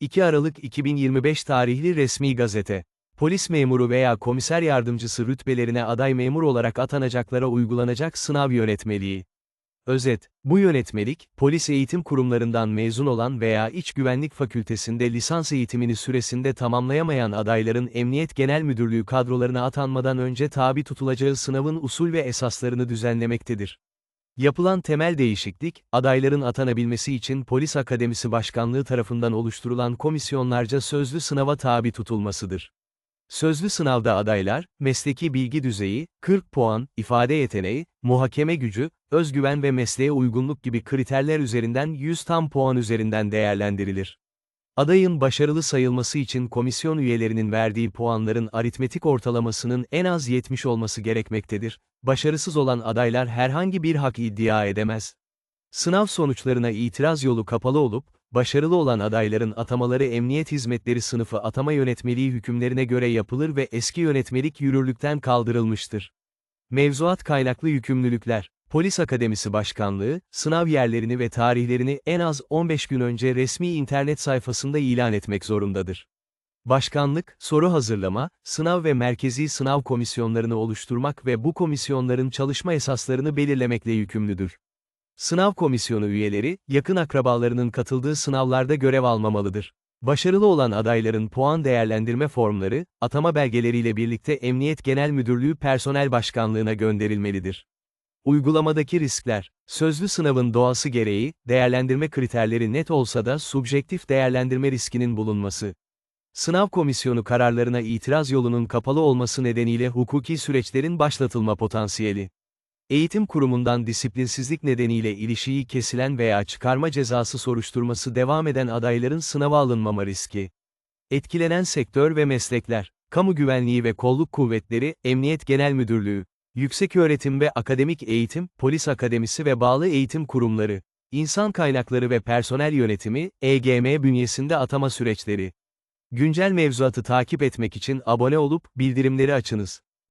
2 Aralık 2025 tarihli resmi gazete. Polis memuru veya komiser yardımcısı rütbelerine aday memur olarak atanacaklara uygulanacak sınav yönetmeliği. Özet, bu yönetmelik, polis eğitim kurumlarından mezun olan veya iç güvenlik fakültesinde lisans eğitimini süresinde tamamlayamayan adayların Emniyet Genel Müdürlüğü kadrolarına atanmadan önce tabi tutulacağı sınavın usul ve esaslarını düzenlemektedir. Yapılan temel değişiklik, adayların atanabilmesi için Polis Akademisi Başkanlığı tarafından oluşturulan komisyonlarca sözlü sınava tabi tutulmasıdır. Sözlü sınavda adaylar, mesleki bilgi düzeyi, 40 puan, ifade yeteneği, muhakeme gücü, özgüven ve mesleğe uygunluk gibi kriterler üzerinden 100 tam puan üzerinden değerlendirilir. Adayın başarılı sayılması için komisyon üyelerinin verdiği puanların aritmetik ortalamasının en az 70 olması gerekmektedir. Başarısız olan adaylar herhangi bir hak iddia edemez. Sınav sonuçlarına itiraz yolu kapalı olup, başarılı olan adayların atamaları Emniyet Hizmetleri Sınıfı atama yönetmeliği hükümlerine göre yapılır ve eski yönetmelik yürürlükten kaldırılmıştır. Mevzuat kaynaklı yükümlülükler Polis Akademisi Başkanlığı, sınav yerlerini ve tarihlerini en az 15 gün önce resmi internet sayfasında ilan etmek zorundadır. Başkanlık, soru hazırlama, sınav ve merkezi sınav komisyonlarını oluşturmak ve bu komisyonların çalışma esaslarını belirlemekle yükümlüdür. Sınav komisyonu üyeleri, yakın akrabalarının katıldığı sınavlarda görev almamalıdır. Başarılı olan adayların puan değerlendirme formları, atama belgeleriyle birlikte Emniyet Genel Müdürlüğü Personel Başkanlığına gönderilmelidir. Uygulamadaki riskler, sözlü sınavın doğası gereği, değerlendirme kriterleri net olsa da subjektif değerlendirme riskinin bulunması. Sınav komisyonu kararlarına itiraz yolunun kapalı olması nedeniyle hukuki süreçlerin başlatılma potansiyeli. Eğitim kurumundan disiplinsizlik nedeniyle ilişiği kesilen veya çıkarma cezası soruşturması devam eden adayların sınava alınmama riski. Etkilenen sektör ve meslekler, Kamu Güvenliği ve Kolluk Kuvvetleri, Emniyet Genel Müdürlüğü, Yükseköğretim ve Akademik Eğitim, Polis Akademisi ve bağlı eğitim kurumları, İnsan Kaynakları ve Personel Yönetimi, EGM bünyesinde atama süreçleri. Güncel mevzuatı takip etmek için abone olup bildirimleri açınız.